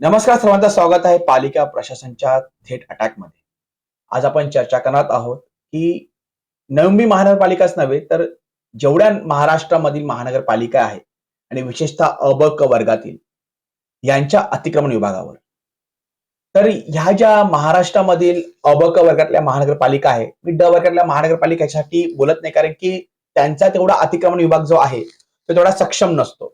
नमस्कार सर्वांचं स्वागत आहे पालिका प्रशासनच्या थेट अटॅकमध्ये आज आपण चर्चा करणार आहोत की नवी महानगरपालिकाच नव्हे तर जेवढ्या महाराष्ट्रामधील महानगरपालिका आहे आणि विशेषतः अ क वर्गातील यांच्या अतिक्रमण विभागावर. तर ह्या ज्या महाराष्ट्रामधील अ ब क वर्गातल्या महानगरपालिका आहे मी ड वर्गातल्या महानगरपालिकेसाठी बोलत नाही कारण की त्यांचा तेवढा अतिक्रमण विभाग जो आहे तो तेवढा सक्षम नसतो.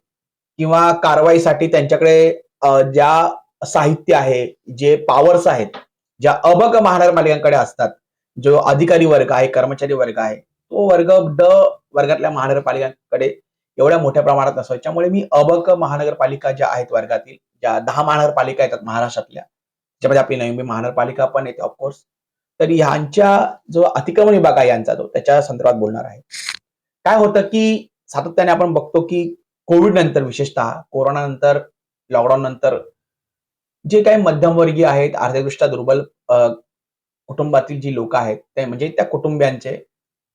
किंवा कारवाईसाठी त्यांच्याकडे ज्या साहित्य आहे जे पॉवर्स आहेत ज्या अबक महानगरपालिकांकडे असतात जो अधिकारी वर्ग आहे कर्मचारी वर्ग आहे तो वर्ग ड वर्गातल्या महानगरपालिकांकडे एवढ्या मोठ्या प्रमाणात नसतो. त्यामुळे मी अबक महानगरपालिका ज्या आहेत वर्गातील ज्या दहा महानगरपालिका येतात महाराष्ट्रातल्या ज्यामध्ये आपली नवी मुंबई महानगरपालिका पण येते ऑफकोर्स तर ह्यांच्या जो अतिक्रमण विभाग आहे यांचा तो त्याच्या संदर्भात बोलणार आहे. काय होतं की सातत्याने आपण बघतो की कोविड नंतर विशेषतः कोरोना नंतर लॉकडाऊन नंतर जे काही मध्यमवर्गीय आहेत आर्थिकदृष्ट्या दुर्बल कुटुंबातील जी लोक आहेत ते म्हणजे त्या कुटुंबियांचे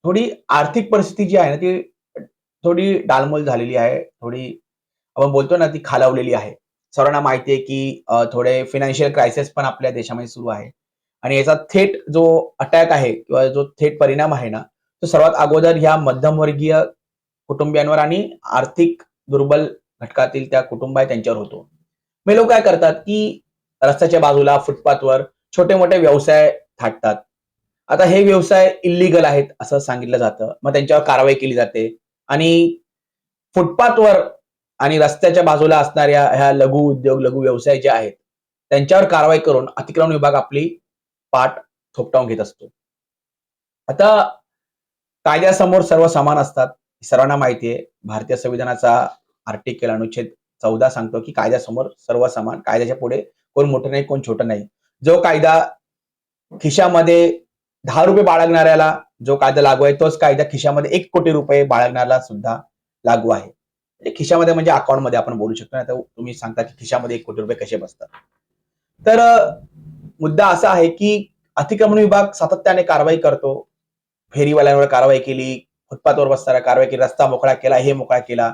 थोडी आर्थिक परिस्थिती जी आहे ना ती थोडी डालमोल झालेली आहे. थोडी आपण बोलतो ना ती खालावलेली आहे. सर्वांना माहिती आहे की थोडे फिनान्शियल क्रायसिस पण आपल्या देशामध्ये सुरू आहे. आणि याचा थेट जो अटॅक आहे किंवा जो थेट परिणाम आहे ना तो सर्वात अगोदर ह्या मध्यमवर्गीय कुटुंबियांवर आणि आर्थिक दुर्बल घटकातील त्या कुटुंब आहे त्यांच्यावर होतो. मग लोक काय करतात की रस्त्याच्या बाजूला फुटपाथवर छोटे मोठे व्यवसाय थाटतात. आता हे व्यवसाय इल्लीगल आहेत असं सांगितलं जातं. मग त्यांच्यावर कारवाई केली जाते. आणि फुटपाथवर आणि रस्त्याच्या बाजूला असणाऱ्या ह्या लघु उद्योग लघु व्यवसाय जे आहेत त्यांच्यावर कारवाई करून अतिक्रमण विभाग आपली पाठ थोपटावून घेत असतो. आता कायद्यासमोर सर्व समान असतात सर्वांना माहिती आहे. भारतीय संविधानाचा आर्टिकल अनुच्छेद चौदा सांगतो की कायद्यासमोर सर्व समान कायद्याच्या पुढे कोण मोठं नाही कोण छोटं नाही. जो कायदा खिशामध्ये दहा रुपये बाळगणाऱ्याला जो कायदा लागू आहे तोच कायदा खिशामध्ये एक कोटी रुपये बाळगणाऱ्याला सुद्धा लागू आहे. म्हणजे खिशामध्ये म्हणजे अकाउंटमध्ये आपण बोलू शकतो ना तर तुम्ही सांगता की खिशामध्ये एक कोटी रुपये कसे बसतात. तर मुद्दा असा आहे की अतिक्रमण विभाग सातत्याने कारवाई करतो. फेरीवाल्यांवर कारवाई केली फुटपाथवर बसताना कारवाई केली रस्ता मोकळा केला हे मोकळा केला.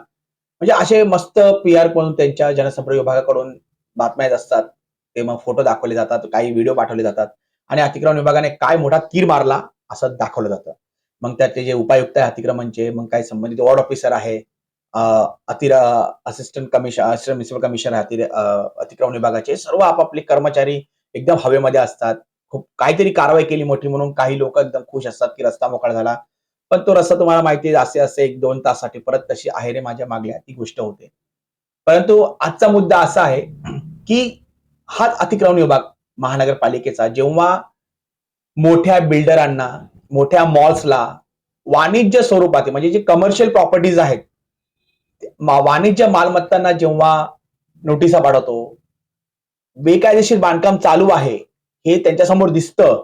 म्हणजे असे मस्त पी आर करून त्यांच्या जनसंपर्क विभागाकडून बातम्या येत असतात. ते मग फोटो दाखवले जातात काही व्हिडिओ पाठवले जातात. आणि अतिक्रमण विभागाने काय मोठा तीर मारला असं दाखवलं जातं. मग त्यातले जे उपायुक्त आहे अतिक्रमणचे मग काही संबंधित वॉर्ड ऑफिसर आहे अतिर assistant commission assistant municipal commissioner आहे अतिर- अतिक्रमण विभागाचे सर्व आपापले कर्मचारी एकदम हवेमध्ये असतात. खूप काहीतरी कारवाई केली मोठी म्हणून काही लोक एकदम खुश असतात की रस्ता मोकळा झाला. पण तो रस्ता तुम्हाला माहिती असे असे एक दोन तासासाठी परत तशी आहे रे माझ्या मागल्या ती गोष्ट होते. परंतु आजचा मुद्दा असा आहे की हाच अतिक्रमण विभाग महानगरपालिकेचा जेव्हा मोठ्या बिल्डरांना मोठ्या मॉल्सला वाणिज्य स्वरूपात म्हणजे जे कमर्शियल प्रॉपर्टीज आहेत वाणिज्य मालमत्तांना जेव्हा नोटिसा पाठवतो बेकायदेशीर बांधकाम चालू आहे हे त्यांच्यासमोर दिसतं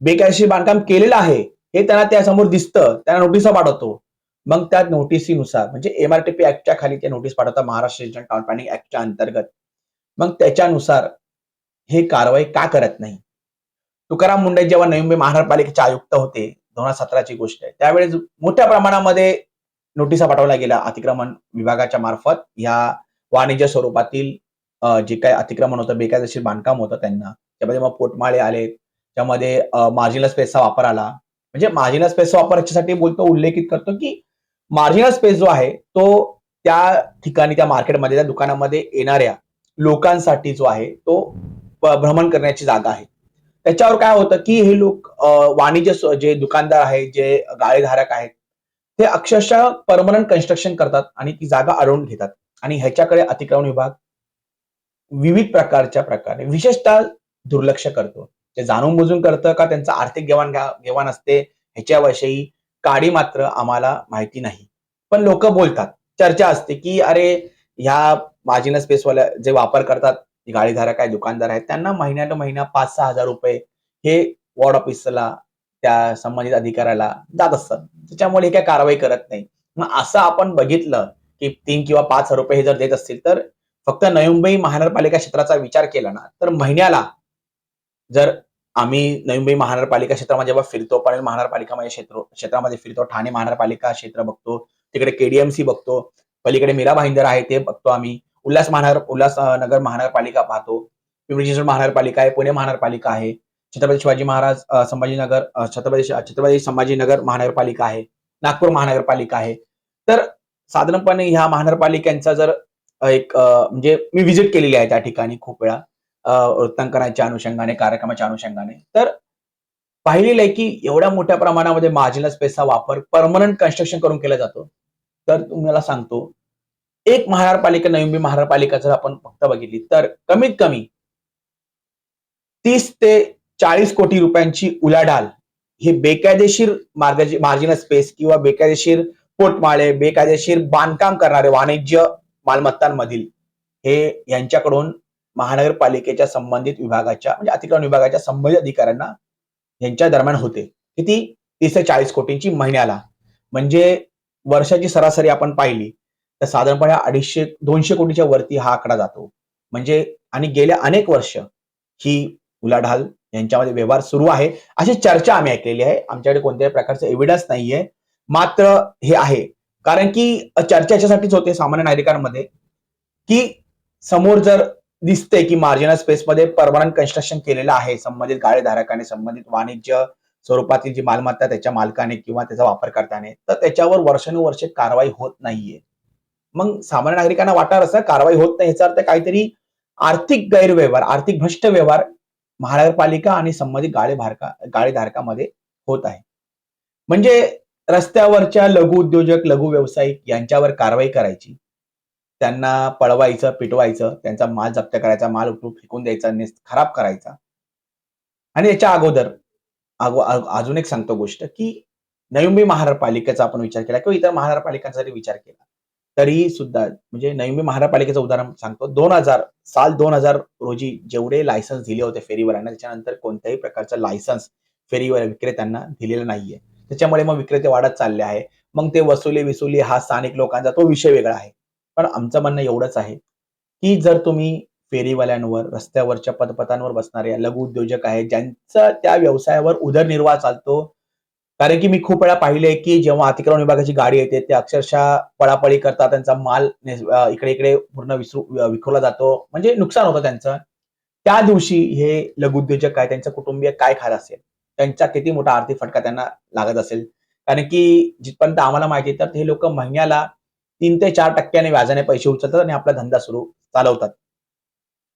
बेकायदेशीर बांधकाम केलेलं आहे हे त्यांना त्यासमोर दिसतं त्यांना नोटिसा पाठवतो. मग त्या नोटिसीनुसार म्हणजे एमआरटीपी ऍक्टच्या खाली ते नोटीस पाठवतात महाराष्ट्र रिजनल टाउन प्लॅनिंग ऍक्टच्या अंतर्गत. मग त्याच्यानुसार हे कारवाई का करत नाही? तुकाराम मुंडे जेव्हा नवी मुंबई महानगरपालिकेचे आयुक्त होते दोन हजार सतराची गोष्ट आहे त्यावेळेस मोठ्या प्रमाणामध्ये नोटिसा पाठवल्या गेल्या अतिक्रमण विभागाच्या मार्फत. ह्या वाणिज्य स्वरूपातील जे काही अतिक्रमण होतं बेकायदेशीर बांधकाम होतं त्यांना. त्यामध्ये मग पोटमाळे आले त्यामध्ये मार्जिनल स्पेसचा वापर आला. म्हणजे मार्जिनल स्पेसचा वापर याच्यासाठी बोलतो उल्लेखित करतो की मार्जिनल स्पेस जो आहे तो त्या ठिकाणी त्या मार्केटमध्ये त्या दुकानामध्ये येणाऱ्या लोकांसाठी जो आहे तो भ्रमण करण्याची जागा आहे. त्याच्यावर काय होतं की हे लोक वाणिज्य जे दुकानदार आहेत जे गाळेधारक आहेत ते अक्षरशः परमनंट कन्स्ट्रक्शन करतात आणि ती जागा अडवून घेतात. आणि ह्याच्याकडे अतिक्रमण विभाग विविध प्रकारच्या प्रकारे विशेषतः दुर्लक्ष करतो. ते जाणून बुजून करतं का त्यांचं आर्थिक घेवाण घेवाण असते? ह्याच्याविषयी काडी मात्र आम्हाला माहिती नाही. पण लोक बोलतात. चर्चा असते की अरे ह्या मार्जिनल स्पेसवाल्या जे वापर करतात गाडीधारक आहे दुकानदार आहेत त्यांना महिन्या टू महिना पाच सहा हजार रुपये हे वॉर्ड ऑफिसला त्या संबंधित अधिकाऱ्याला जात असतात. त्याच्यामुळे हे काय कारवाई करत नाही. मग असं आपण बघितलं की तीन किंवा पाच हजार रुपये हे जर देत असतील तर फक्त नवी मुंबई महानगरपालिका क्षेत्राचा विचार केला ना तर महिन्याला जर आम्ही नवी मुंबई महानगरपालिका क्षेत्रामध्ये जेव्हा फिरतो पणेल महानगरपालिकामध्ये क्षेत्र क्षेत्रामध्ये फिरतो ठाणे महानगरपालिका क्षेत्र बघतो तिकडे केडीएमसी बघतो पलीकडे मीरा भाईंदर आहे ते बघतो आम्ही. उल्हास महानगर उल्हास नगर महानगरपालिका पाहतो. पिंपरी चिंचवड महानगरपालिका आहे पुणे महानगरपालिका आहे छत्रपती शिवाजी महाराज संभाजीनगर छत्रपती छत्रपती संभाजीनगर महानगरपालिका आहे नागपूर महानगरपालिका आहे. तर साधारणपणे ह्या महानगरपालिकांचा जर एक म्हणजे मी व्हिजिट केलेली आहे त्या ठिकाणी खूप वेळा. वृत्तांकनाच्या अनुषंगाने कार्यक्रमाच्या अनुषंगाने. तर पाहिलेलं आहे की एवढ्या मोठ्या प्रमाणामध्ये मार्जिनल स्पेसचा वापर परमनंट कन्स्ट्रक्शन करून केला जातो. तर तुम्हाला सांगतो एक महानगरपालिका नवी मुंबई महानगरपालिका जर आपण फक्त बघितली तर कमीत कमी तीस ते चाळीस कोटी रुपयांची उलाढाल हे बेकायदेशीर मार्गाची मार्जिनल स्पेस किंवा बेकायदेशीर पोटमाळे बेकायदेशीर बांधकाम करणारे वाणिज्य मालमत्तांमधील हे यांच्याकडून महानगरपालिकेच्या संबंधित विभागाच्या म्हणजे अतिक्रमण विभागाच्या संबंधित अधिकाऱ्यांना यांच्या दरम्यान होते. किती? तीस ते चाळीस कोटींची महिन्याला. म्हणजे वर्षाची सरासरी आपण पाहिली तर साधारणपणे अडीचशे दोनशे कोटीच्या वरती हा आकडा जातो. म्हणजे आणि गेल्या अनेक वर्ष ही उलाढाल यांच्यामध्ये व्यवहार सुरू आहे. अशी चर्चा आम्ही ऐकलेली आहे. आमच्याकडे कोणत्याही प्रकारचं एव्हिडन्स नाहीये. मात्र हे आहे. कारण की चर्चा याच्यासाठीच होते सामान्य नागरिकांमध्ये की समोर जर दिसते की मार्जिनल स्पेसमध्ये परमनंट कन्स्ट्रक्शन केलेलं आहे. संबंधित गाळेधारकाने संबंधित वाणिज्य स्वरूपातील जी मालमत्ता त्याच्या मालकाने किंवा त्याचा वापर करताने तर त्याच्यावर वर्षानुवर्षे कारवाई होत नाहीये. मग सामान्य नागरिकांना वाटणार असं कारवाई होत नाही याचा अर्थ काहीतरी आर्थिक गैरव्यवहार आर्थिक भ्रष्ट व्यवहार महानगरपालिका आणि संबंधित गाळेधारका गाळेधारकामध्ये होत आहे. म्हणजे रस्त्यावरच्या लघु उद्योजक लघु व्यावसायिक यांच्यावर कारवाई करायची. त्यांना पळवायचं पिटवायचं त्यांचा माल जप्त करायचा माल उठून फेकून द्यायचा नेस- खराब करायचा. आणि याच्या अगोदर अगो- अजून एक सांगतो गोष्ट की नयुंबी महानगरपालिकेचा आपण विचार केला किंवा इतर महानगरपालिकांचा जरी विचार केला तरी सुद्धा म्हणजे नयुंबी महानगरपालिकेचं उदाहरण सांगतो. दोन हजार साल दोन हजार रोजी जेवढे लायसन्स दिले होते फेरीवाल्यांना त्याच्यानंतर कोणत्याही प्रकारचं लायसन्स फेरीवर विक्रेत्यांना दिलेलं नाहीये. त्याच्यामुळे मग विक्रेते वाढत चालले आहे. मग ते वसुली विसुली हा स्थानिक लोकांचा तो विषय वेगळा आहे. पण आमचं म्हणणं एवढंच आहे की जर तुम्ही फेरीवाल्यांवर रस्त्यावरच्या पदपथांवर बसणारे लघु उद्योजक आहेत ज्यांचा त्या व्यवसायावर उदरनिर्वाह चालतो. कारण की मी खूप वेळा पाहिले की जेव्हा अतिक्रमण विभागाची गाडी येते ते अक्षरशः पळापळी करतात त्यांचा माल इकडे इकडे पूर्ण विसरू विखुरला जातो. म्हणजे नुकसान होतं त्यांचं. त्या दिवशी हे लघुउद्योजक आहे त्यांचं कुटुंबीय काय खात असेल? त्यांचा किती मोठा आर्थिक फटका त्यांना लागत असेल? कारण की जिथपर्यंत आम्हाला माहिती आहे तर हे लोक महिन्याला तीन ते चार टक्क्याने व्याजाने पैसे उचलतात आणि आपला धंदा सुरू चालवतात.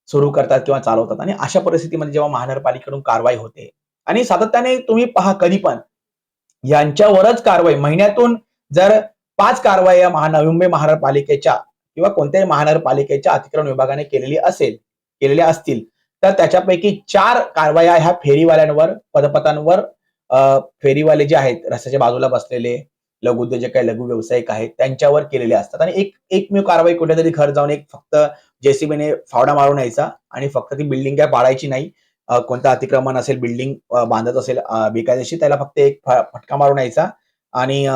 सुरू करतात किंवा चालवतात. आणि अशा परिस्थितीमध्ये जेव्हा महानगरपालिकेकडून कारवाई होते आणि सातत्याने तुम्ही पहा कधी पण यांच्यावरच कारवाई महिन्यातून जर पाच कारवाई या महान मुंबई महानगरपालिकेच्या किंवा कोणत्याही महानगरपालिकेच्या अतिक्रमण विभागाने केलेली असेल केलेल्या असतील तर त्याच्यापैकी चार कारवाया ह्या फेरीवाल्यांवर पदपथांवर फेरीवाले जे आहेत रस्त्याच्या बाजूला बसलेले लघु उद्योजक आहे लघु व्यावसायिक आहेत त्यांच्यावर केलेले असतात. आणि एक एकमेव कारवाई कुठेतरी घर जाऊन एक फक्त जेसीबीने फावडा मारून यायचा आणि फक्त ती बिल्डिंग काय पाडायची नाही. कोणतं अतिक्रमण असेल बिल्डिंग बांधत असेल बेकायदेशीर त्याला फक्त एक फटका मारून यायचा आणि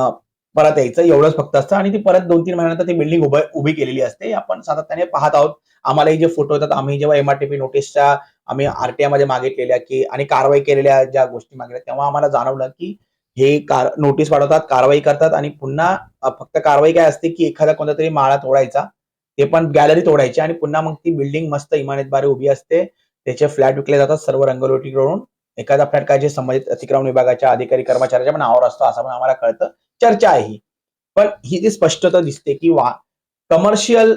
परत यायचं एवढंच फक्त असतं. आणि ती परत दोन तीन महिन्यानंतर ती बिल्डिंग उभं उभी केलेली असते. आपण सातत्याने पाहत आहोत. आम्हालाही जे फोटो येतात आम्ही जेव्हा एमआरटीपी नोटीसच्या आम्ही आरटीआयमध्ये मागितलेल्या की आणि कारवाई केलेल्या ज्या गोष्टी मागितल्या तेव्हा आम्हाला जाणवलं की हे कार नोटीस पाठवतात कारवाई करतात आणि पुन्हा फक्त कारवाई काय असते की एखादा कोणता तरी माळा तोडायचा ते पण गॅलरी तोडायची आणि पुन्हा मग ती बिल्डिंग मस्त इमारतद्वारे उभी असते. त्याचे फ्लॅट विकले जातात सर्व रंगलोटी करून. एखादा फ्लॅट काय जे संबंधित अतिक्रमण विभागाच्या अधिकारी कर्मचाऱ्याच्या पण नावावर असतो असं पण आम्हाला कळतं. चर्चा आहे ही. पण ही जी स्पष्टता दिसते की वा कमर्शियल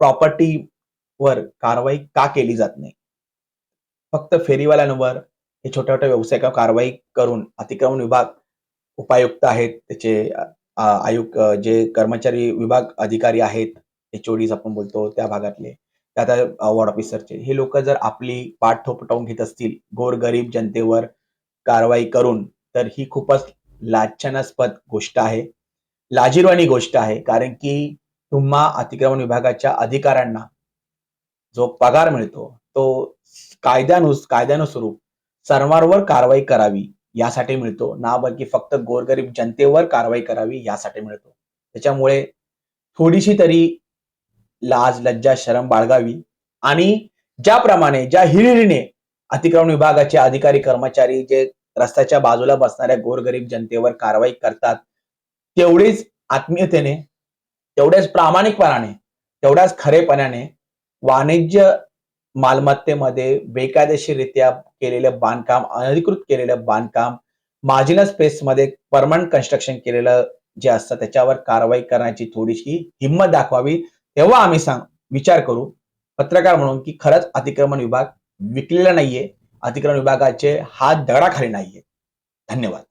प्रॉपर्टीवर कारवाई का केली जात नाही? फक्त फेरीवाल्यांवर हे छोट्या छोट्या व्यावसायिकांवर कारवाई करून अतिक्रमण विभाग उपायुक्त आहेत त्याचे आयुक्त जे कर्मचारी विभाग अधिकारी आहेत एचओडीज आपण बोलतो त्या भागातले. त्या त्या वॉर्ड ऑफिसरचे. हे लोक जर आपली पाठ थोपटवून घेत असतील गोरगरीब जनतेवर कारवाई करून तर ही खूपच लाच्छनास्पद गोष्ट आहे. लाजिरवाणी गोष्ट आहे कारण की तुम्हा अतिक्रमण विभागाच्या अधिकाऱ्यांना जो पगार मिळतो तो कायद्यानुस कायद्यानुस्वरूप सर्वांवर कारवाई करावी. यासाठी मिळतो. ना बल्कि फक्त गोरगरीब जनतेवर कारवाई करावी यासाठी मिळतो. त्याच्यामुळे थोडीशी तरी लाज लज्जा शरम बाळगावी आणि ज्याप्रमाणे ज्या हिरिरीने अतिक्रमण विभागाचे अधिकारी कर्मचारी जे रस्त्याच्या बाजूला बसणाऱ्या गोरगरीब जनतेवर कारवाई करतात तेवढीच आत्मीयतेने तेवढ्याच प्रामाणिकपणाने तेवढ्याच खरेपणाने वाणिज्य मालमत्तेमध्ये बेकायदेशीररित्या केलेलं बांधकाम अनधिकृत केलेलं बांधकाम मार्जिनल स्पेसमध्ये परमनंट कन्स्ट्रक्शन केलेलं जे असतं त्याच्यावर कारवाई करण्याची थोडीशी हिंमत दाखवावी तेव्हा आम्ही सांग विचार करू. पत्रकार म्हणून की खरंच अतिक्रमण विभाग विकलेला नाहीये. अतिक्रमण विभागाचे हात दगडाखाली नाहीये. धन्यवाद.